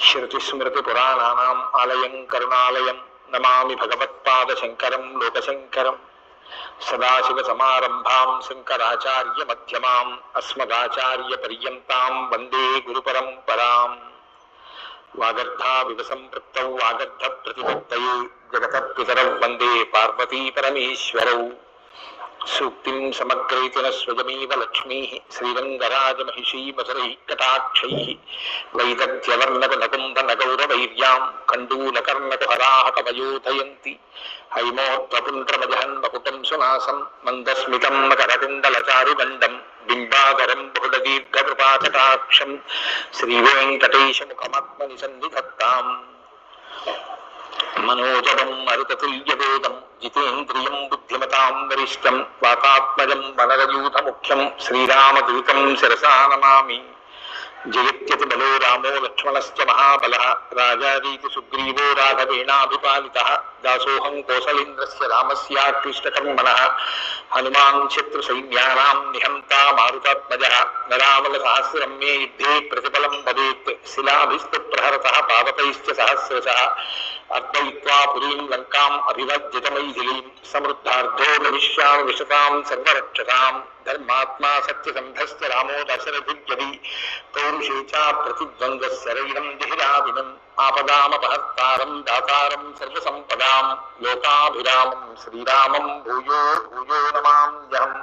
ஸ்ருதிஸ்மிருதிபுராணானாம் ஆலயம் கருணாலயம் நமாமி பகவத்பாதசங்கரம் லோகசங்கரம் சதாசிவசமாரம்பாம் சங்கராச்சாரிய மத்தியமாம் அஸ்மதாச்சாரிய பரியந்தாம் வந்தே குருபரம்பராம் வாகர்த்தாவிவசம்பிருத்தௌ வாகர்த்த பிரதிபத்தயோ ஜெகதப்பிதரௌ வந்தே பார்வதி பரமேஸ்வரௌ सूक्तिं समग्रेतिन स्वयमेव लक्ष्मीः श्रीरङ्गराजमहिषीमसरैः कटाक्षैः वैदत्यवर्णकनकुम्भनगौरवैर्यां कण्डूलकर्णकुहराः कवयोधयन्ति हैमोत्वपुण्ड्रमजहन्वपुटं सुनासं मन्दस्मितं मकरकुण्डलचारुदण्डं बिम्बाकरं बुडदीर्घकृपाकटाक्षं मुखमात्म सन्निधत्ताम् मनोजवम् मरुततुल्यवेदम् जितेन्द्रियम् बुद्धिमताम् वरिष्ठम् वातात्मजम् वनरयूथमुख्यम् श्रीरामदूतम् शिरसा नमामि जयत्यति बलो रामो लक्ष्मणश्च महाबलः राजारीति सुग्रीवो राघवेणाभिपालितः दासोऽहम् कोसलेन्द्रस्य रामस्याक्लिष्टकर्मणः हनुमान् शत्रुसैन्यानाम् निहन्ता मारुतात्मजः नरामलसहस्रम् मे युद्धे प्रतिफलम् भवेत् शिलाभिस्तु प्रहरतः पावकैश्च सहस्रशः அர்ப்பயித்வா புரியும் லங்காம் அபிவஜிதமைதிலீம் சமர்த்தார்த்தோ பவிஷ்யாமி விஷதாம் சர்வரட்சதாம் தர்மாத்மா சத்யசந்தஸ்த ராமோ தசரதித்யதி பௌருஷேச்சா பிரதித்வங்க சரவிடம் திகிராவிடம் ஆபதாமபகர்த்தாரம் தாதாரம் சர்வசம்பதாம். லோகாபிராமம் ஸ்ரீராமம் பூயோ பூயோ நமாம் ஜகம்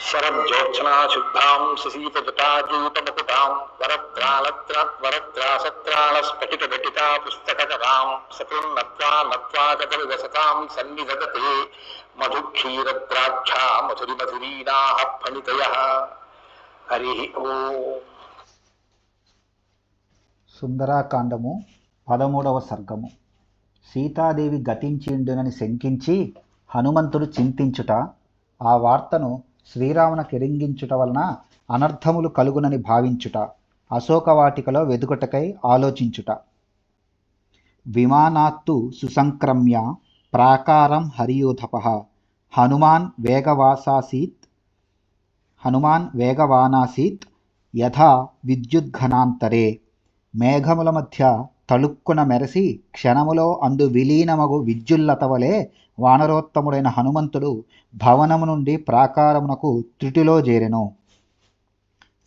శరజ్యోత్సనా శుద్ధాం సుశీతజటాజూతముకుటాం వరత్రాళత్ర వరత్రాసత్రాళ స్ఫటిక ఘటితా పుస్తకరాం సకృం నత్వా నత్వా కదలివసతాం సన్నిధదతే మధుక్షీరద్రాక్షా మధురి మధురీనాః ఫణితయః హరి ఓం సుందరాకాండము పదమూడవ సర్గము. సీతాదేవి గతించిండునని శంకించి హనుమంతుడు చింతించుట ఆ వార్తను శ్రీరామును కిరింగించుట వలన అనర్థములు కలుగునని భావించుట అశోకవాటికలో వెదుకుటకై ఆలోచించుట. విమానాత్తు సుసంక్రమ్య ప్రాకారం హరియూథప హనుమాన్ వేగవాసాసీత్ హనుమాన్ వేగవానాసీత్ యథా విద్యుద్ఘనాంతరే. మేఘముల మధ్య తళుక్కున మెరసి క్షణములో అందు విలీనమగు విద్యుల్లతవలే వానరోత్తముడైన హనుమంతుడు భవనము నుండి ప్రాకారమునకు త్రుటిలో చేరెను.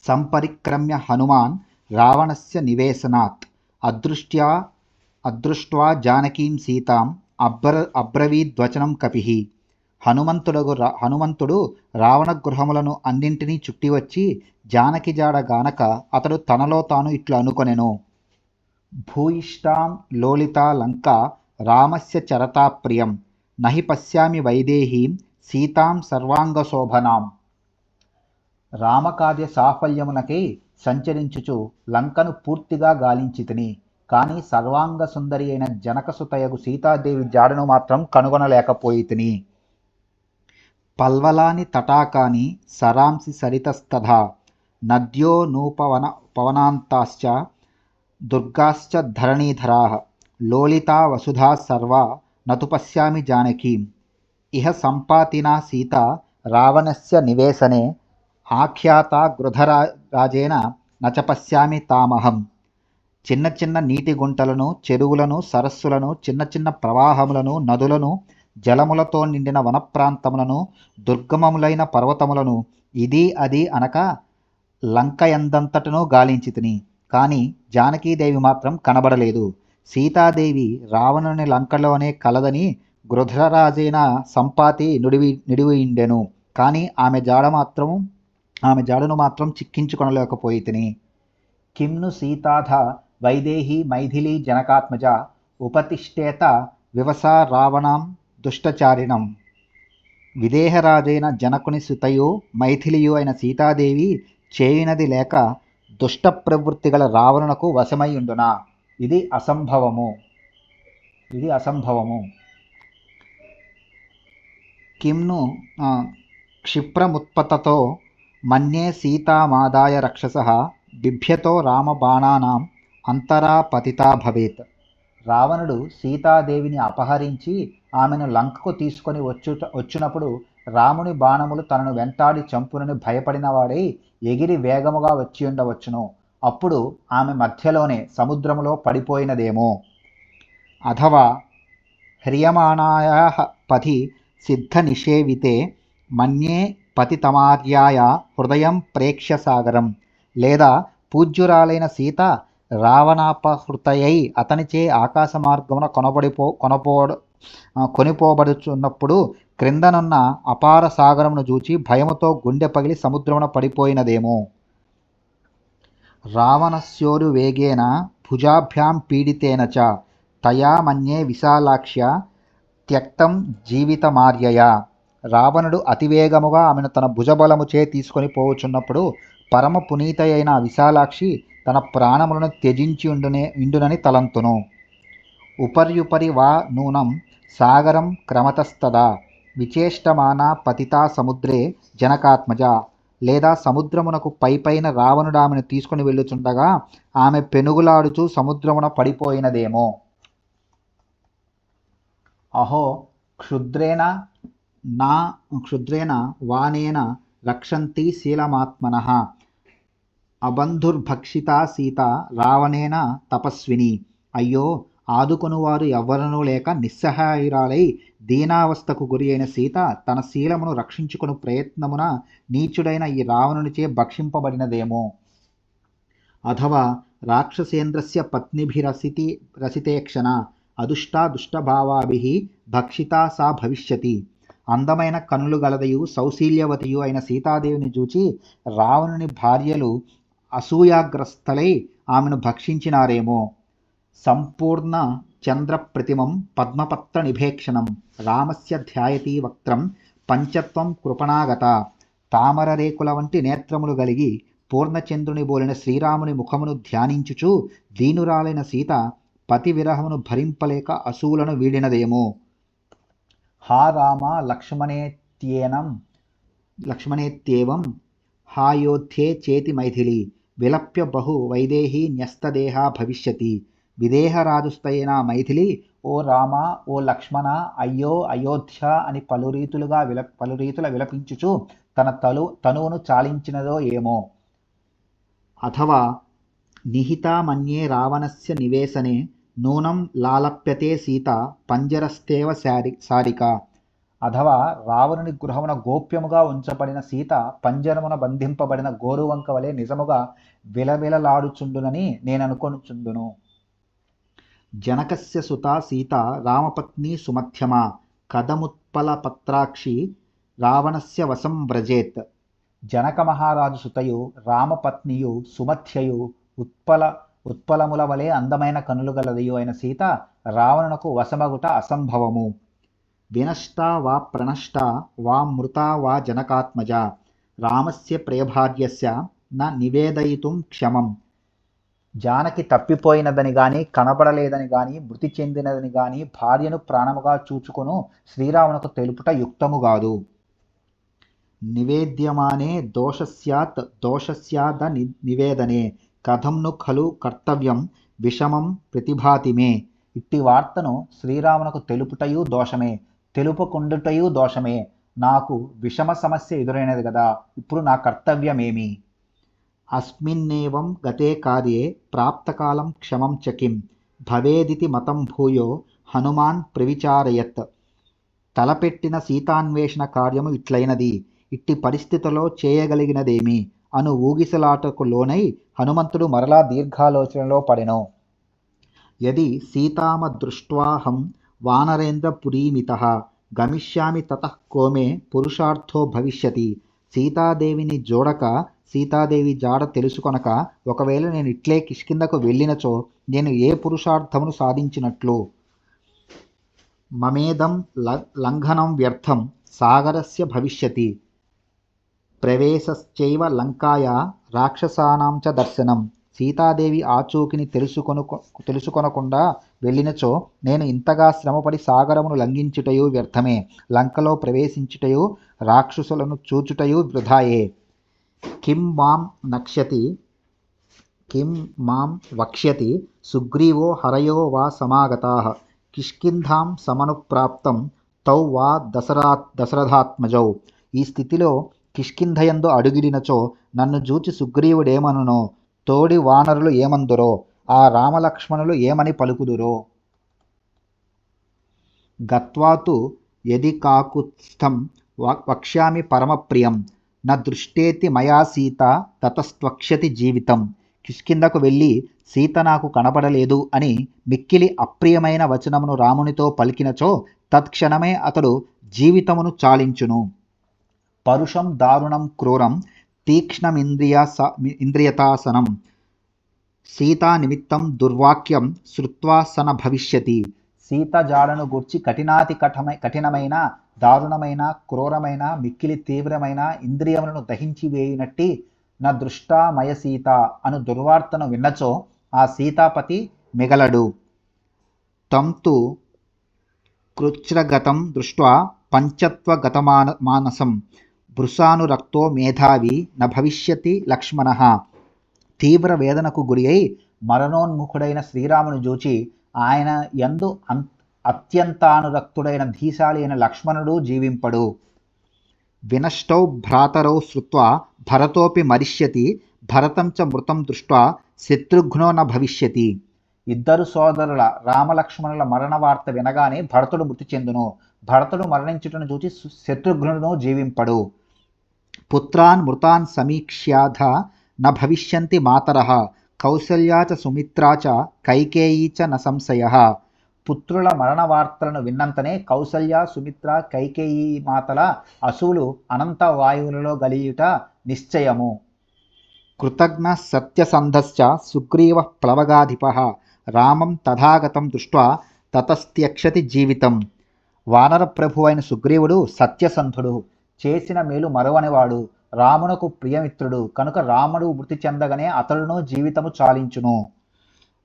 సంపరిక్రమ్య హనుమాన్ రావణస్య నివేశనాత్. అదృష్ట్యా అదృష్ట్వా జానకీం సీతాం అబ్ర అబ్రవీద్వచనం కపిః హనుమంతుడగు రా- హనుమంతుడు రావణ గృహములను అన్నింటినీ చుట్టివచ్చి జానకి జాడ గానక అతడు తనలో తాను ఇట్లు అనుకొనెను. భూయిష్టాం లోలితా లంక రామస్య చరతా ప్రియం. నహి పశ్యామి వైదేహీం సీతాం సర్వాంగశోభనాం. రామకార్య సాఫల్యమునకై సంచరించుచు లంకను పూర్తిగా గాలించితిని. కానీ సర్వాంగ సుందరి అయిన జనకసుతయగు సీతాదేవి జాడను మాత్రం కనుగొనలేకపోయితిని. పల్వలాని తటాకాని సరాంసి సరితస్తథ నద్యో నూపవన పవనాంతాశ్చ దుర్గాశ్చ ధరణీధరాः లోలితా వసుధా సర్వా నతు పశ్యామి జానకీం. ఇహ సంపాతినా సీత రావణస్య నివేశనే ఆఖ్యాత గృధరా రాజేన నచ పశ్యామి తామహం. చిన్న చిన్న నీటి గుంటలను చెరువులను సరస్సులను చిన్న చిన్న ప్రవాహములను నదులను జలములతో నిండిన వనప్రాంతములను దుర్గమములైన పర్వతములను ఇది అది అనక లంక ఎందంతటను గాలించితిని. కానీ జానకీదేవి మాత్రం కనబడలేదు. సీతాదేవి రావణుని లంకలోనే కలదని గృధరాజైన సంపాతి నుడివి నిడివిండెను కానీ ఆమె జాడ మాత్రం ఆమె జాడను మాత్రం చిక్కించుకొనలేకపోయి తిని కిమ్ను సీతాధ వైదేహి మైథిలి జనకాత్మజ ఉపతిష్టేత వివస రావణం దుష్టచారిణం. విదేహరాజైన జనకుని సుతయు మైథిలియు అయిన సీతాదేవి చేయునది లేక దుష్ట ప్రవృత్తి గల రావణునకు వశమై ఉండునా ఇది అసంభవము. ఇది అసంభవము. కింను క్షిప్రముత్పతతో మన్యే సీతామాదాయ రక్షస బిభ్యతో రామబాణానాం అంతరా పతితా భవేత్. రావణుడు సీతాదేవిని అపహరించి ఆమెను లంకకు తీసుకొని వచ్చుట వచ్చినప్పుడు రాముని బాణములు తనను వెంటాడి చంపునని భయపడిన వాడై ఎగిరి వేగముగా వచ్చి ఉండవచ్చును. అప్పుడు ఆమె మధ్యలోనే సముద్రములో పడిపోయినదేమో. అథవా హ్రియమాణాయా పథి సిద్ధ నిషేవితే మన్యే పతితమార్యాయ హృదయం ప్రేక్ష్య సాగరం. లేదా పూజ్యురాలైన సీత రావణాపహృతయై అతనిచే ఆకాశ మార్గమున కొనబడిపో కొనపో కొనిపోబడుచున్నప్పుడు క్రిందనున్న అపార సాగరమును చూచి భయముతో గుండె పగిలి సముద్రమున పడిపోయినదేమో. రావణస్యోరు వేగేన భుజాభ్యాం పీడితేన చ తయా మన్యే విశాలాక్ష్య త్యక్తం జీవితమార్యయ. రావణుడు అతివేగముగా ఆమెను తన భుజబలముచే తీసుకొని పోవుచున్నప్పుడు పరమ పునీత అయిన విశాలాక్షి తన ప్రాణములను త్యజించి ఉండునే ఇండునని తలంతును. ఉపర్యుపరి వా నూనం సాగరం క్రమతస్తదా విచేష్టమానా పతితా సముద్రే జనకాత్మజ. లేదా సముద్రమునకు పైపైన రావణుడు ఆమెను తీసుకుని వెళ్ళుచుండగా ఆమె పెనుగులాడుచూ సముద్రమున పడిపోయినదేమో. అహో క్షుద్రేణ నా క్షుద్రేణ వానేన రక్షంతి శీలమాత్మన అబంధుర్భక్షితా సీత రావణేన తపస్విని. అయ్యో ఆదుకొనువారు ఎవ్వరనూ లేక నిస్సహాయురాలై దీనావస్థకు గురి అయిన సీత తన శీలమును రక్షించుకుని ప్రయత్నమున నీచుడైన ఈ రావణునిచే భక్షింపబడినదేమో. అథవా రాక్షసేంద్రస్య పత్నిభిరసితి రసితేక్షణ అదుష్టా దుష్టభావాభి భక్షితా సా భవిష్యతి. అందమైన కనులు గలదయు సౌశీల్యవతియు అయిన సీతాదేవిని చూచి రావణుని భార్యలు అసూయాగ్రస్తలై ఆమెను భక్షించినారేమో. సంపూర్ణ చంద్రప్రతిమం పద్మపత్రనిభేక్షణం పద్మపత్ర నిభేక్షణం రామస్య ధ్యాయతి వక్త్రం పంచత్వం కృపణాగత తామర రేకుల వంటి నేత్రములు కలిగి పూర్ణచంద్రుని బోలిన శ్రీరాముని ముఖమును ధ్యానించుచు దీనురాలైన సీత పతి విరహమును భరింపలేక అసూలను వీడినదేమో. హా రామ లక్ష్మణేత్యేనం లక్ష్మణేత్యేవం హాయోధ్యే చేతి మైథిలి విలప్య బహు వైదేహీ న్యస్తదేహ భవిష్యతి విదేహరాజుస్తైన మైథిలి ఓ రామ ఓ లక్ష్మణ అయ్యో అయోధ్య అని పలు రీతులుగా విల పలు రీతుల విలపించుచు తన తలు తనువును చాలించినదో ఏమో. అథవా నిహితామన్యే రావణస్య నివేశనే నూనం లాలప్యతే సీత పంజరస్తేవ శారి సారిక. అథవా రావణుని గృహమున గోప్యముగా ఉంచబడిన సీత పంజరమున బంధింపబడిన గోరువంక వలె నిజముగా విలవిలలాడుచుండునని నేను అనుకొనుచుండును జనకస్య సుత సీత రామపత్ని సుమధ్యమా కథముత్పలపత్రాక్షి రావణస్య వశం వ్రజేత్. జనక మహారాజు సుతయు రామపత్నియు సుమధ్యయు ఉత్పల ఉత్పలముల వలె అందమైన కనులు గలదయు అయిన సీత రావణునకు వశమగుట అసంభవము. వినష్ట వా ప్రణష్టా వా మృతా వా జనకాత్మజ. రామస్య ప్రియభార్యస్య న నివేదయితుం క్షమం. జానకి తప్పిపోయినదని గాని కనబడలేదని గాని మృతి చెందినదని గాని భార్యను ప్రాణముగా చూచుకొను శ్రీరామునకు తెలుపుట యుక్తము కాదు. నివేద్యమానే దోషస్యాత్ దోషస్యాద ని నివేదనే. కథంను ఖలు కర్తవ్యం విషమం ప్రతిభాతిమే. ఇట్టి వార్తను శ్రీరామునకు తెలుపుటయు దోషమే. తెలుపుకుండుటయు దోషమే. నాకు విషమ సమస్య ఎదురైనది కదా ఇప్పుడు నా కర్తవ్యమేమి? అస్మిన్నేవం గతే కార్యే ప్రాప్తకాలం క్షమం చకిం భవేదితి మతం భూయో హనుమాన్ ప్రవిచారయత్ తలపెట్టిన సీతాన్వేషణ కార్యము ఇట్లైనది ఇట్టి పరిస్థితిలో చేయగలిగినదేమి అను ఊగిసలాటకు లోనై హనుమంతుడు మరలా దీర్ఘాలోచనలో పడెను యది సీతామ దృష్ట్వాహం వానరేంద్రపురీమిత గమిష్యామి తత కోమే పురుషార్థో భవిష్యతి సీతాదేవిని జోడక సీతాదేవి జాడ తెలుసుకొనక ఒకవేళ నేను ఇట్లే కిష్కిందకు వెళ్ళినచో నేను ఏ పురుషార్థమును సాధించినట్లు? మమేదం లంఘనం వ్యర్థం సాగరస్య భవిష్యతి. ప్రవేశశ్చైవ లంకాయ రాక్షసానాం చ దర్శనం. సీతాదేవి ఆచూకిని తెలుసుకొను తెలుసుకొనకుండా వెళ్ళినచో నేను ఇంతగా శ్రమపడి సాగరమును లంఘించుటయు వ్యర్థమే. లంకలో ప్రవేశించుటయు రాక్షసులను చూచుటయు వృధాయే. కిం మాం నక్ష్యతి? కిం మాం వక్ష్యతి? సుగ్రీవో హరయో వా సమాగతా? కిష్కింధాం సమనుప్రాప్తం? తౌ వా దశరా దశరథాత్మజౌ? ఈ స్థితిలో కిష్కింధయందు అడుగిడినచో నన్ను జూచి సుగ్రీవుడేమనునో తోడి వానరులు ఏమందురో? ఆ రామలక్ష్మణులు ఏమని పలుకుదురో? గత్వాతు యది కాకుత్స్థం వక్ష్యామి పరమప్రియం. నా దృష్టేతి మయా సీత తతస్త్వక్ష్యతి జీవితం. కిష్కిందకు వెళ్ళి సీత నాకు కనపడలేదు అని మిక్కిలి అప్రియమైన వచనమును రామునితో పలికినచో తత్క్షణమే అతడు జీవితమును చాలించును. పరుషం దారుణం క్రూరం తీక్ష్ణమింద్రియ ఇంద్రియతాసనం. సీతా నిమిత్తం దుర్వాక్యం శృత్వాసన భవిష్యతి. సీత జాడను గూర్చి కఠినాతి కఠమై కఠినమైన దారుణమైన క్రూరమైన మిక్కిలి తీవ్రమైన ఇంద్రియములను దహించి వేయినట్టి నా దృష్టామయ సీత అను దుర్వార్తను విన్నచో ఆ సీతాపతి మిగలడు. తంతు కృచ్రగతం దృష్ట్వా పంచత్వగతమాన మానసం భృశానురక్తో మేధావి న భవిష్యతి లక్ష్మణ. తీవ్ర వేదనకు గురి అయి మరణోన్ముఖుడైన శ్రీరాముని చూచి ఆయన యందు అం- అత్యంతానురక్తుడైన ధీశాలి అయిన లక్ష్మణుడు జీవింపడు. వినష్టౌ భ్రాతరౌ శ్రుత్వా భరతోపి మరిష్యతి భరతం చ మృతం దృష్ట్వా శత్రుఘ్నో న భవిష్యతి. ఇద్దరు సోదరుల రామలక్ష్మణుల మరణ వార్త వినగానే భరతుడు మృతి చెందును. భరతుడు మరణించుటను చూచి శత్రుఘ్నుడును జీవింపడు. పుత్రాన్ మృతాన్ సమీక్ష్యాధ న భవిష్యంతి మాతర కౌసల్యా చ సుమిత్రా చ కైకేయీ చ న సంశయ. పుత్రుల మరణ వార్తలను విన్నంతనే కౌసల్య సుమిత్ర కైకేయి మాతల అసువులు అనంత వాయువులలో గలియుట నిశ్చయము. కృతజ్ఞ సత్యసంధశ్చ సుగ్రీవ ప్లవగాధిప. రామం తథాగతం దృష్ట్వా తతస్త్యక్షతి జీవితం. వానర ప్రభు అయిన సుగ్రీవుడు సత్యసంధుడు. చేసిన మేలు మరువనివాడు. రామునకు ప్రియమిత్రుడు. కనుక రాముడు మృతి చెందగనే అతడును జీవితము చాలించును.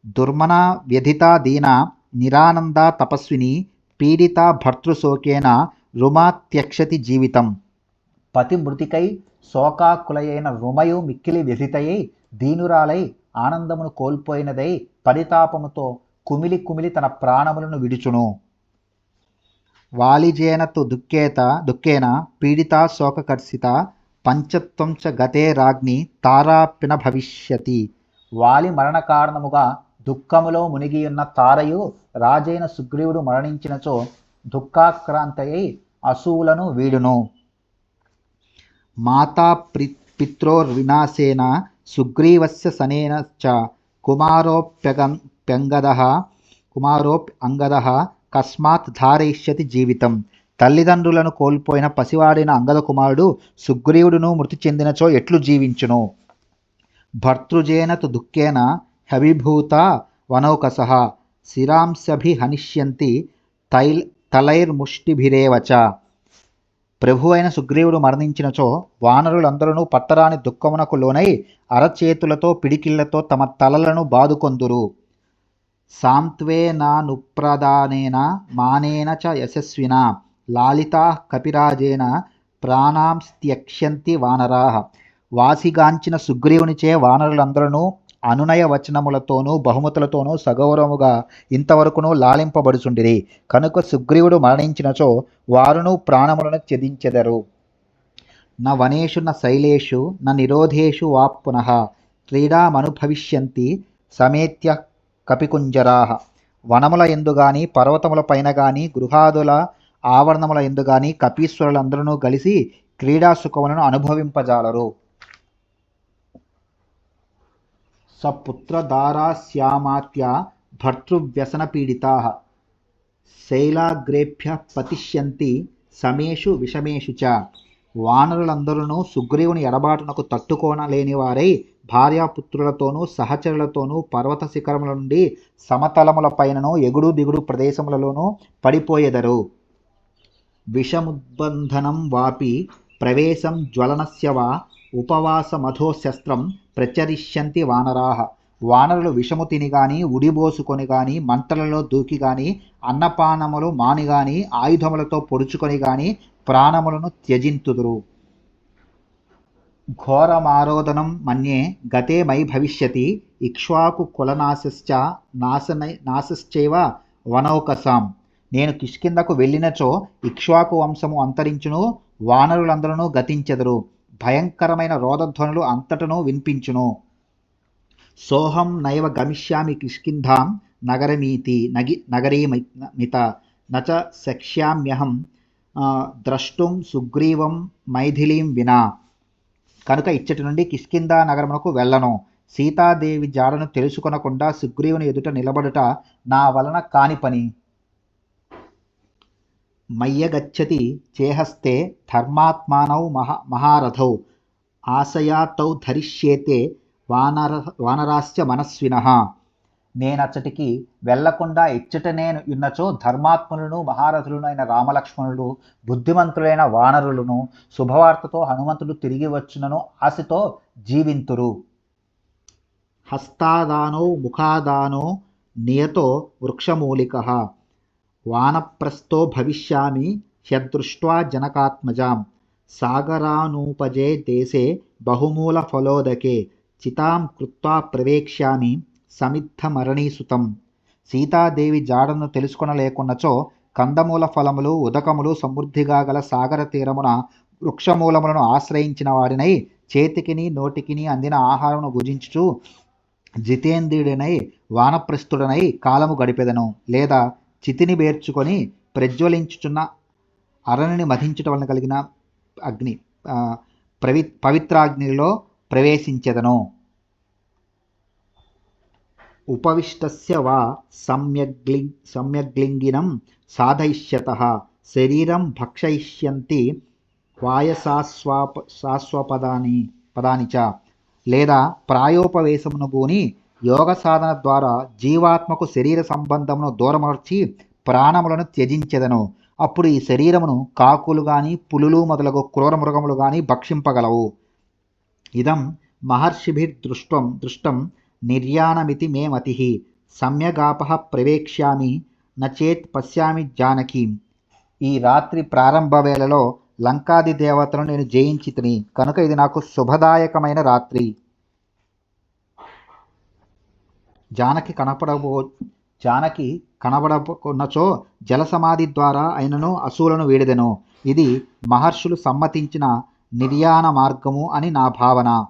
దుర్మన వ్యధితా దీన నిరానంద తపస్విని పీడిత భర్తృశోకేన రుమాత్యక్షతి జీవితం. పతి మృతికై శోకాకులయైన రుమయు మిక్కిలి వ్యధితయై దీనురాలై ఆనందమును కోల్పోయినదై పరితాపముతో కుమిలి కుమిలి తన ప్రాణములను విడుచును. వాలిజేనతు దుఃఖేత దుఃఖేన పీడితా శోకకర్షిత పంచత్వం చ గతే రాజ్ఞి తారాపిన భవిష్యతి. వాలి మరణ కారణముగా దుఃఖములో మునిగియున్న తారయు రాజైన సుగ్రీవుడు మరణించినచో దుఃఖాక్రాంతయై అసూలను వీడును. మాతా ప్రి పిత్రోర్వినాశేన సుగ్రీవస్య సనేన చ కుమారోప్యగం ప్యంగద కుమారోప్ అంగదః కస్మాత్ ధారయిష్యతి జీవితం. తల్లిదండ్రులను కోల్పోయిన పసివాడైన అంగద కుమారుడు సుగ్రీవుడును మృతి చెందినచో ఎట్లు జీవించును? భర్తృజేన తు దుఃఖేన హవిభూత వనౌకస శిరాంశభి హనిష్యంతి తైల్ తలైర్ముష్టిభిరేవచ ప్రభు అయిన సుగ్రీవుడు మరణించినచో వానరులందరూ పట్టరాని దుఃఖమునకు లోనై అరచేతులతో పిడికిళ్ళతో తమ తలలను బాదుకొందురు. సాంత్వేనానుప్రదానేన మానేన చ యశస్విన లాలితా కపిరాజేన ప్రాణాంస్త్యక్ష్యంతి వానరా. వాసిగాంచిన సుగ్రీవునిచే వానరులందరూ అనునయ వచనములతోనూ బహుమతులతోనూ సగౌరవముగా ఇంతవరకును లాలింపబడుచుండిరి. కనుక సుగ్రీవుడు మరణించినచో వారును ప్రాణములను త్యజించెదరు. నా వనేషు న శైలేషు న నిరోధేషు వా పునః క్రీడామనుభవిష్యంతి సమేత్య కపికుంజరా. వనముల ఎందు గాని పర్వతముల పైన గాని గృహాదుల ఆవరణముల ఎందు గాని కపీశ్వరులందరూ కలిసి క్రీడా సుఖములను అనుభవింపజాలరు. సపుత్రదారాస్యామాత్య భర్తృవ్యసనపీడితా శైలాగ్రేభ్య పతిష్యంతి సమేషు విషమేషు చ. వానరులందరూ సుగ్రీవుని ఎడబాటునకు తట్టుకోనలేని వారై భార్యాపుత్రులతోనూ సహచరులతోనూ పర్వత శిఖరముల నుండి సమతలముల పైనను ఎగుడు దిగుడు ప్రదేశములలోనూ పడిపోయెదరు. విషముద్బంధనం వాపి ప్రవేశం జ్వలనస్య వా ఉపవాసమధోశస్త్రం ప్రచరిష్యంతి వానరాహ వానరులు విషము తిని గాని ఉడిబోసుకొని గాని మంటలలో దూకి గాని అన్నపానములు మాని గాని ఆయుధములతో పొడుచుకొని గాని ప్రాణములను త్యజింతుదురు. ఘోరమారోదనం మన్యే గతే మై భవిష్యతి ఇక్ష్వాకు కులనాశశ్చ నాశన నాశశ్చైవ వనౌకసాం. నేను కిష్కిందకు వెళ్ళినచో ఇక్ష్వాకు వంశము అంతరించును వానరులందరూ గతించెదరు. భయంకరమైన రోదధ్వనులు అంతటను వినిపించును. సోహం నైవ గమిష్యామి కిష్కింధాం నగరమీతి నగి నగరీమిత నచ శక్ష్యామ్యహం ద్రష్టుం సుగ్రీవం మైథిలీం వినా. కనుక ఇచ్చటి నుండి కిష్కింద నగరమునకు వెళ్ళను. సీతాదేవి జాడను తెలుసుకొనకుండా సుగ్రీవుని ఎదుట నిలబడుట నా వలన కాని పని. మయ్యగచ్చతి చేహస్తే ధర్మాత్మానౌ మహా మహారథౌ ఆశయాతౌ ధరిష్యేతే వానర వానరాశ్చ మనస్వినః. నేనచ్చటికి వెళ్ళకుండా ఇచ్చట నేను ఇన్నచో ధర్మాత్ములను మహారథులను అయిన రామలక్ష్మణులు బుద్ధిమంతులైన వానరులను శుభవార్తతో హనుమంతుడు తిరిగి వచ్చునను ఆశతో జీవింతురు. హస్తాదానో ముఖాదానో నియతో వృక్షమూలిక. వానప్రస్థో భవిష్యామి హ్యదృష్ట్వా జనకాత్మజాం. సాగరానూపజే దేశే బహుమూల ఫలోదకే చితాం కృత్వా ప్రవేక్ష్యామి సమిద్ధమరణీసుతం. సీతాదేవి జాడను తెలుసుకొనలేకున్నచో కందమూల ఫలములు ఉదకములు సమృద్ధిగా గల సాగర తీరమున వృక్షమూలములను ఆశ్రయించిన వాడినై చేతికిని నోటికిని అందిన ఆహారమును భుజించుచు జితేంద్రియుడినై వానప్రస్థుడనై కాలము గడిపెదను. లేదా చితిని బేర్చుకొని ప్రజ్వలించుచున్న అరణిని మధించుట వలన కలిగిన అగ్ని ప్రవి పవిత్రాగ్నిలో ప్రవేశించెదను. ఉపవిష్టస్య వా సమ్యగ్లి సమ్యగ్లింగినం సాధయిష్యత శరీరం భక్షయిష్యంతి వాయసాస్వాప సాస్వపదాని పదాని చ లేదా ప్రాయోపవేశమును గూని యోగ సాధన ద్వారా జీవాత్మకు శరీర సంబంధమును దూరమర్చి ప్రాణములను త్యజించెదను. అప్పుడు ఈ శరీరమును కాకులు కానీ పులులు మొదలగు క్రూర మృగములు కానీ భక్షింపగలవు. ఇదం మహర్షిభిర్ దృష్టం దృష్టం నిర్యాణమితి మే మతి. సమ్యగాప ప్రవేక్ష్యామి నచేత్ పశ్యామి జానకి. ఈ రాత్రి ప్రారంభ వేళలో లంకాది దేవతలను నేను జయించితిని. కనుక ఇది నాకు శుభదాయకమైన రాత్రి. జానకి కనపడబో జానకి కనబడకున్నచో జల సమాధి ద్వారా ఆయనను అసూలను వీడిదెను. ఇది మహర్షులు సమ్మతించిన నిర్యాణ మార్గము అని నా భావన.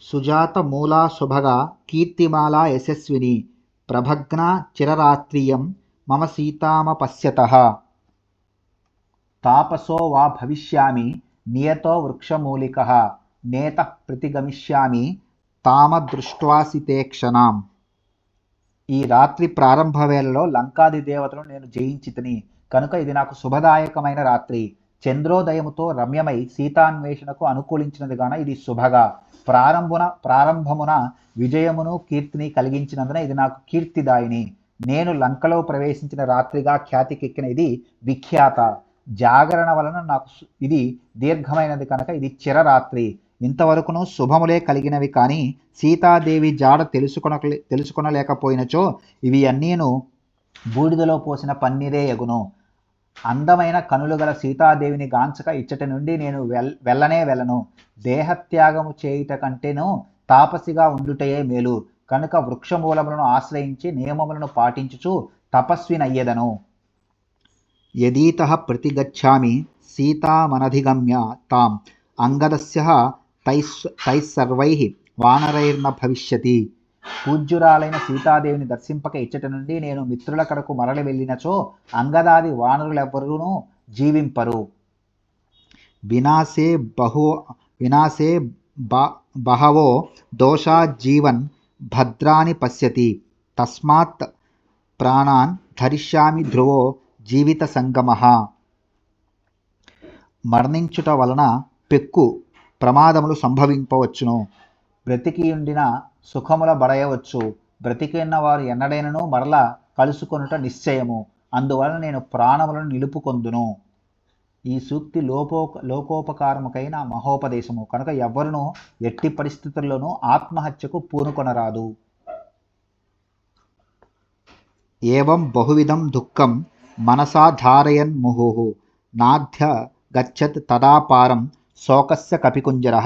సుజాత మూలా శుభగా కీర్తిమాల యశస్విని. ప్రభగ్న చిరరాత్రియం మమ సీతామ పశ్యత. తాపసో వా భవిష్యామి నియతో వృక్షమూలిక. నేత ప్రతిగమిష్యామి తామ దృష్ట్వాసితే ఈ రాత్రి ప్రారంభ వేళలో లంకాది దేవతను నేను జయించితిని. కనుక ఇది నాకు శుభదాయకమైన రాత్రి. చంద్రోదయముతో రమ్యమై సీతాన్వేషణకు అనుకూలించినది గాన ఇది శుభగా. ప్రారంభున ప్రారంభమున విజయమును కీర్తిని కలిగించినందున ఇది నాకు కీర్తిదాయిని. నేను లంకలో ప్రవేశించిన రాత్రిగా ఖ్యాతికెక్కిన ఇది విఖ్యాత. జాగరణ వలన నాకు ఇది దీర్ఘమైనది కనుక ఇది చిరరాత్రి. ఇంతవరకును శుభములే కలిగినవి కానీ సీతాదేవి జాడ తెలుసుకొన తెలుసుకొనలేకపోయినచో ఇవి అన్నీను బూడిదలో పోసిన పన్నీరే ఎగును. అందమైన కనులు గల సీతాదేవిని గాంచక ఇచ్చటి నుండి నేను వెల్ వెళ్ళనే వెళ్ళను. దేహత్యాగము చేయుట కంటేను తాపసిగా ఉండుటయే మేలు. కనుక వృక్షమూలములను ఆశ్రయించి నియమములను పాటించుచు తపస్వినయ్యెదను. యదీత ప్రతిగచ్చామి సీతామనధిగమ్య తాం. అంగదస్య తైస్ తైస్సర్వై వానరైర్న భవిష్యతి. పూజ్యురాలైన సీతాదేవిని దర్శింపక ఇచ్చట నుండి నేను మిత్రుల కడకు మరలి వెళ్ళినచో అంగదాది వానరులెవ్వరూను జీవింపరు. వినాశే బహు వినాశే బ బహవో దోషా జీవన్ భద్రాని పశ్యతి. తస్మాత్ ప్రాణాన్ ధరిష్యామి ధ్రువో జీవిత సంగమ. మరణించుట వలన పెక్కు ప్రమాదములు సంభవింపవచ్చును. బ్రతికి ఉండిన సుఖముల బడయవచ్చు. బ్రతికిన్న వారు ఎన్నడైనను మరల కలుసుకొనుట నిశ్చయము. అందువలన నేను ప్రాణములను నిలుపుకొందును. ఈ సూక్తి లోపో లోకోపకారముకైన మహోపదేశము. కనుక ఎవ్వరునూ ఎట్టి పరిస్థితుల్లోనూ ఆత్మహత్యకు పూనుకొనరాదు. ఏవం బహువిధం దుఃఖం మనసా ధారయన్ ముహు నాధ్య గచ్చత్ తదాపారం శోకస్య కపికుంజర.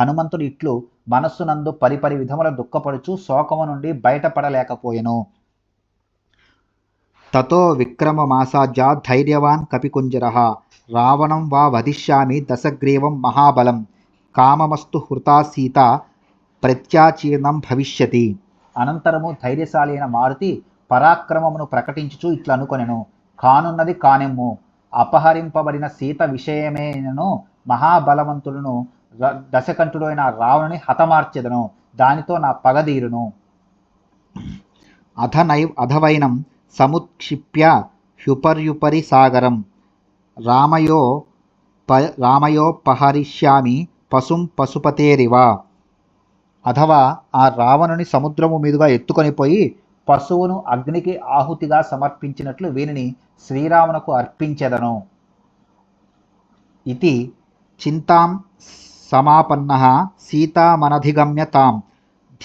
హనుమంతుడు ఇట్లు మనస్సునందు పరిపరి విధముల దుఃఖపడుచు శోకము నుండి బయటపడలేకపోయెను. తతో విక్రమమాసాజ్య ధైర్యవాన్ కపికుంజర. రావణం వా వధిష్యామి దశగ్రీవం మహాబలం. కామమస్తు హృతా సీత ప్రత్యాచీర్ణం భవిష్యతి. అనంతరము ధైర్యశాలి అయిన మారుతి పరాక్రమమును ప్రకటించుచు ఇట్లనుకొనెను. కానున్నది కానెమ్ము. అపహరింపబడిన సీత విషయమేనను మహాబలవంతులను దశకంఠుడైన రావణుని హతమార్చెదను. దానితో నా పగదీరును అధనై అధవైనం సముత్క్షిప్య హ్యుపర్యుపరి సాగరం. రామయో ప రామయోపహరిష్యామి పశుం పశుపతేరివ. అథవా ఆ రావణుని సముద్రము మీదుగా ఎత్తుకొని పోయి పశువును అగ్నికి ఆహుతిగా సమర్పించినట్లు వీనిని శ్రీరామునకు అర్పించెదను. ఇది చింతాం సమాపన్న సీతామనధిగమ్య తాం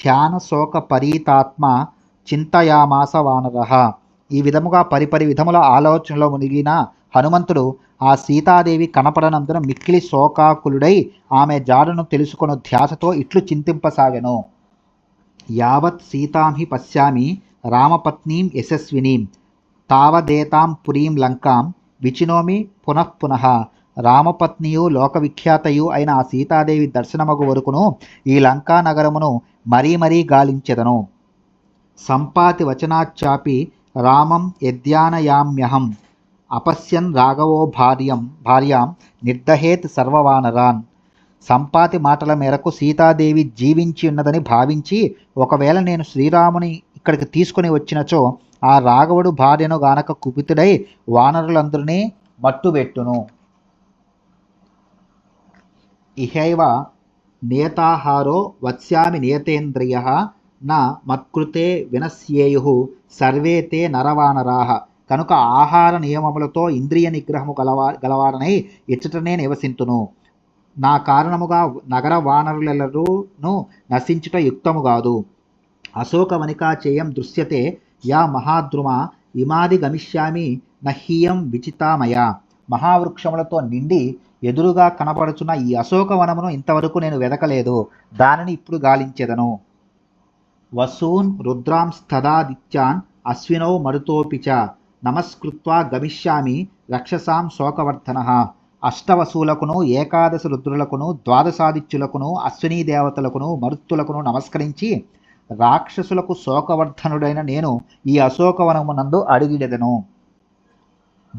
ధ్యానశోకపరీతాత్మ చింతయామాస వానర. ఈ విధముగా పరిపరి విధముల ఆలోచనలో మునిగిన హనుమంతుడు ఆ సీతాదేవి కనపడనందున మిక్కిలి శోకాకులుడై ఆమె జాడను తెలుసుకొను ధ్యాసతో ఇట్లు చింతింపసాగెను. యావత్ సీతాం హి పశ్యామి రామపత్నీం యశస్వినీం. తావదేతాం పురీం లంకాం విచినోమి పునః పునః రామపత్నియు లోకవిఖ్యాతయు అయిన ఆ సీతాదేవి దర్శనమగు వరకును ఈ లంకా నగరమును మరీ మరీ గాలించెదను. సంపాతి వచనాచాపి రామం యద్యానయామ్యహం అపశ్యన్ రాఘవో భార్యం భార్యాం నిర్దహేత్ సర్వవానరాన్. సంపాతి మాటల మేరకు సీతాదేవి జీవించి ఉన్నదని భావించి ఒకవేళ నేను శ్రీరాముని ఇక్కడికి తీసుకుని వచ్చినచో ఆ రాఘవుడు భార్యను గానక కుపితుడై వానరులందరినీ మట్టుబెట్టును. ఇహైవ నేతాహారో వత్స్యామి నేతేంద్రియ నా మత్కృతే వినశ్యేయు సర్వే తే నరవానరాహ కనుక ఆహార నియమములతో ఇంద్రియ నిగ్రహము గలవా గలవాడనై ఇచ్చటనే నివసింతును. నా కారణముగా నగర వానరులెల్లరూను నశించుట యుక్తము కాదు అశోకవనికాచేయం దృశ్యతే యా మహాద్రుమ ఇమాది గమిష్యామి నహీయం విచితామయ. మహావృక్షములతో నిండి ఎదురుగా కనపడుచున్న ఈ అశోకవనమును ఇంతవరకు నేను వెదకలేదు. దానిని ఇప్పుడు గాలించెదను. వసూన్ రుద్రాంస్తదాదిత్యాన్ అశ్వినౌ మరుతోపిచ. చ నమస్కృత్వా గమిష్యామి రక్షసాం శోకవర్ధన. అష్టవసులకును ఏకాదశ రుద్రులకును ద్వాదశాదిత్యులకును అశ్వినీ దేవతలకును మరుత్తులకును నమస్కరించి రాక్షసులకు శోకవర్ధనుడైన నేను ఈ అశోకవనమునందు అడిగిడెదను.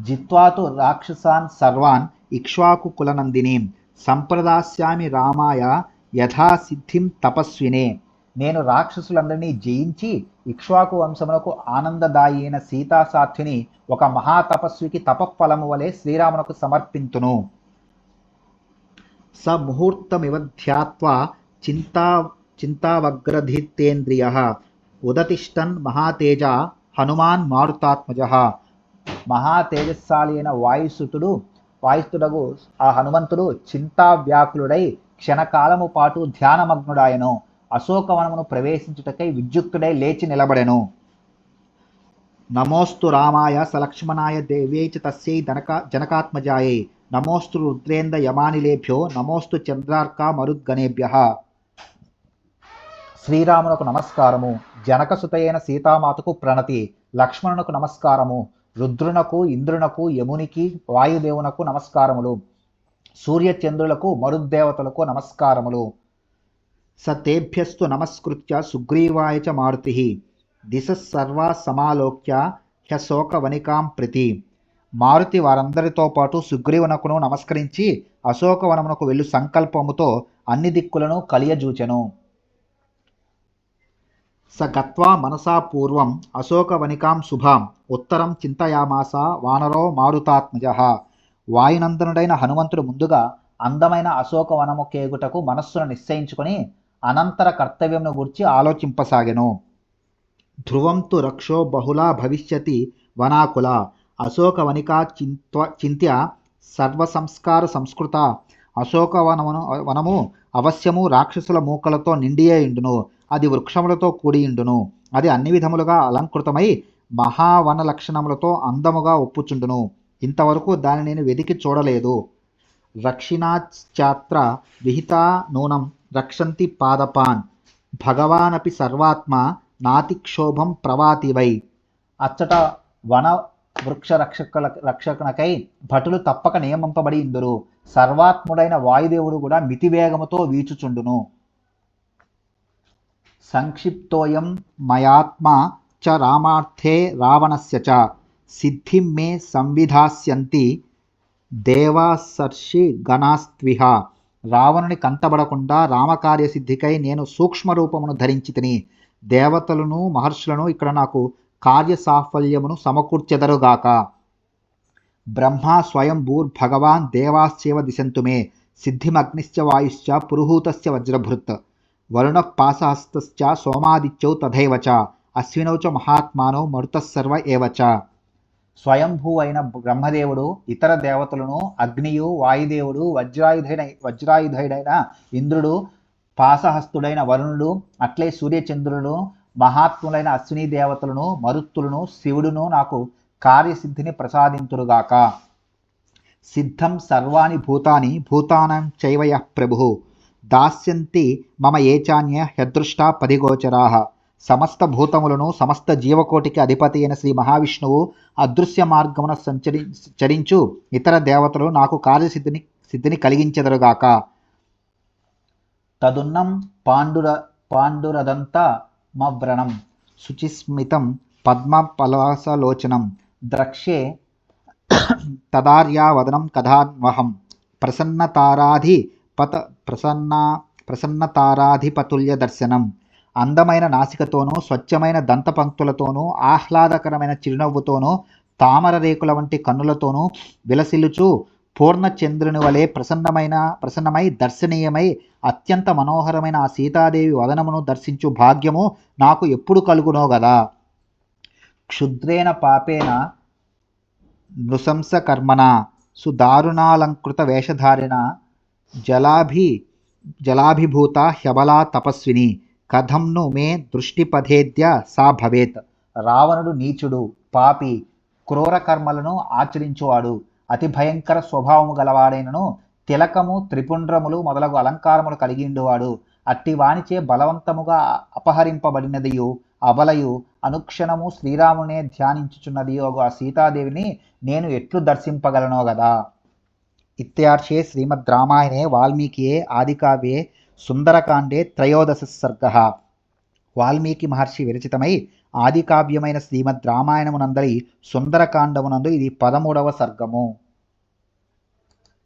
జిత్వాతు రాక్షసాన్ సర్వాన్ ఇక్ష్వాకు కులనందిని. సంప్రదాస్యామి రామాయ యథాసిద్ధిం తపస్వినే. నేను రాక్షసులందరినీ జయించి ఇక్ష్వాకు వంశమునకు ఆనందదాయి అయిన సీతాసాధ్విని ఒక మహాతపస్వికి తపఫలము వలె శ్రీరామునకు సమర్పింతును. స ముహూర్తమివ ధ్యాత్వా చింతా చింతావగ్రధితేంద్రియ ఉదతిష్టన్ మహాతేజ హనుమాన్ మారుతాత్మజ. మహాతేజస్సాలి అయిన వాయుసుతుడు వాయిస్తుడగు ఆ హనుమంతుడు చింతావ్యాకులుడై క్షణకాలము పాటు ధ్యానమగ్నుడాయను. అశోకవనమును ప్రవేశించుటకై విద్యుక్తుడై లేచి నిలబడెను. నమోస్తు రామాయ సలక్ష్మణాయ దేవ్యై చ తస్యై జనక జనకాత్మజాయై. నమోస్తు రుద్రేంద్ర యమానిలేభ్యో నమోస్తు చంద్రార్క మరుద్గణేభ్య. శ్రీరామునకు నమస్కారము. జనకసుతయైన సీతామాతకు ప్రణతి. లక్ష్మణునకు నమస్కారము. రుద్రునకు ఇంద్రునకు యమునికి వాయుదేవునకు నమస్కారములు. సూర్యచంద్రులకు మరుద్దేవతలకు నమస్కారములు. స నమస్కృత్య సుగ్రీవాయ చ మారుతి. దిశ సర్వా సమాలోక్య హ్యశోకవనికాం ప్రతి. మారుతి వారందరితో పాటు సుగ్రీవునకును నమస్కరించి అశోకవనమునకు వెళ్ళు సంకల్పముతో అన్ని దిక్కులను కలియజూచెను. స గత్వా మనసా పూర్వం అశోకవనికాం శుభాం. ఉత్తరం చింతయామాస వానరో మారుతాత్మజ. వాయునందనుడైన హనుమంతుడు ముందుగా అందమైన అశోకవనము కేగుటకు మనస్సును నిశ్చయించుకొని అనంతర కర్తవ్యమును గురించి ఆలోచింపసాగెను. ధ్రువం తు రక్షో బహుళా భవిష్యతి వనాకుల. అశోకవనికా చింత్వ చింత్య సర్వసంస్కార సంస్కృత. అశోకవనమును వనము అవశ్యము రాక్షసుల మూకలతో నిండియే ఇండును. అది వృక్షములతో కూడియుండును. అది అన్ని విధములుగా అలంకృతమై మహావన లక్షణములతో అందముగా ఒప్పుచుండును. ఇంతవరకు దాన్ని నేను వెతికి చూడలేదు. రక్షిణాశ్చాత్ర విహితా నూనం రక్షంతి పాదపాన్. భగవానపి సర్వాత్మ నాతిక్షోభం ప్రవాతి వై అచ్చట వన వృక్ష రక్షకుల రక్షకునకై భటులు తప్పక నియమింపబడి ఇందురు. సర్వాత్ముడైన వాయుదేవుడు కూడా మితివేగముతో వీచుచుండును. సంక్షిప్తోయం మయాత్మా చ రామార్థే రావణస్య చ. సిద్ధిం మే సంవిధాస్యంతి దేవాసర్షి గణాస్త్విహ. రావణుని కంటబడకుండా రామకార్యసిద్ధికై నేను సూక్ష్మ రూపమును ధరించి తిని దేవతలను మహర్షులను ఇక్కడ నాకు కార్య సాఫల్యమును సమకూర్చెదరుగాక. బ్రహ్మ స్వయం భూర్భగవాన్ దేవాశ్చేవ దిశంతుమే. సిద్ధిమగ్నిశ్చ వాయుశ్చ పురుహూతస్య వజ్రభృత్. వరుణ సోమాదిత్యౌ తథైవ చ అశ్వినౌ చ మహాత్మానో మరుతస్సర్వ ఏవ చ. స్వయంభూ అయిన బ్రహ్మదేవుడు ఇతర దేవతలను అగ్నియు వాయుదేవుడు వజ్రాయుధైన వజ్రాయుధుడైన ఇంద్రుడు పాసహస్తుడైన వరుణుడు అట్లే సూర్యచంద్రుడు మహాత్ములైన అశ్విని దేవతలను మరుత్తులను శివుడును నాకు కార్యసిద్ధిని ప్రసాదింతురుగాక. సిద్ధం సర్వాణి భూతాని భూతానం చైవయ ప్రభు. దాస్యంతి మమ ఏచాన్య హ్యదృష్టా పదిగోచరాः. సమస్త భూతములను సమస్త జీవకోటికి అధిపతి అయిన శ్రీ మహావిష్ణువు అదృశ్య మార్గమున సంచరి చరించు. ఇతర దేవతలు నాకు కార్యసిద్ధిని సిద్ధిని కలిగించెదరుగాక. తదున్నం పాండుర పాండురదంత మవ్రణం శుచిస్మితం పద్మపలాసలోచనం. ద్రక్ష్యే తదార్యావదనం కథాన్వహం. ప్రసన్నతారాధిపత ప్రసన్న ప్రసన్నతారాధిపతుల్య దర్శనం అందమైన నాసికతోనూ స్వచ్ఛమైన దంతపంక్తులతోనూ ఆహ్లాదకరమైన చిరునవ్వుతోనూ తామర రేకుల వంటి కన్నులతోనూ విలసిల్లుచు పూర్ణచంద్రుని వలె ప్రసన్నమైన ప్రసన్నమై దర్శనీయమై అత్యంత మనోహరమైన ఆ సీతాదేవి వదనమును దర్శించు భాగ్యము నాకు ఎప్పుడు కలుగునో గదా. క్షుద్రేణ పాపేన నృశంస కర్మణ సుదారుణాలంకృత వేషధారిణ జలాభి జలాభిభూత హ్యబలా తపస్విని కథంను మే దృష్టిపథేద్య సా భవేత్. రావణుడు నీచుడు పాపి క్రూర కర్మలను ఆచరించువాడు అతి భయంకర స్వభావము గలవాడైనను తిలకము త్రిపుండ్రములు మొదలగు అలంకారములు కలిగిండువాడు. అట్టి వాణిచే బలవంతముగా అపహరింపబడినదియు అబలయు అనుక్షణము శ్రీరామునే ధ్యానించుచున్నదియో ఆ సీతాదేవిని నేను ఎట్లు దర్శింపగలనో గదా. ఇత్యార్షే శ్రీమద్ రామాయణే వాల్మీకియే ఆదికావ్యే సుందరకాండే త్రయోదశ సర్గ. వాల్మీకి మహర్షి విరచితమై ఆదికావ్యమైన శ్రీమద్ రామాయణమునందరి సుందరకాండమునందు ఇది పదమూడవ సర్గము.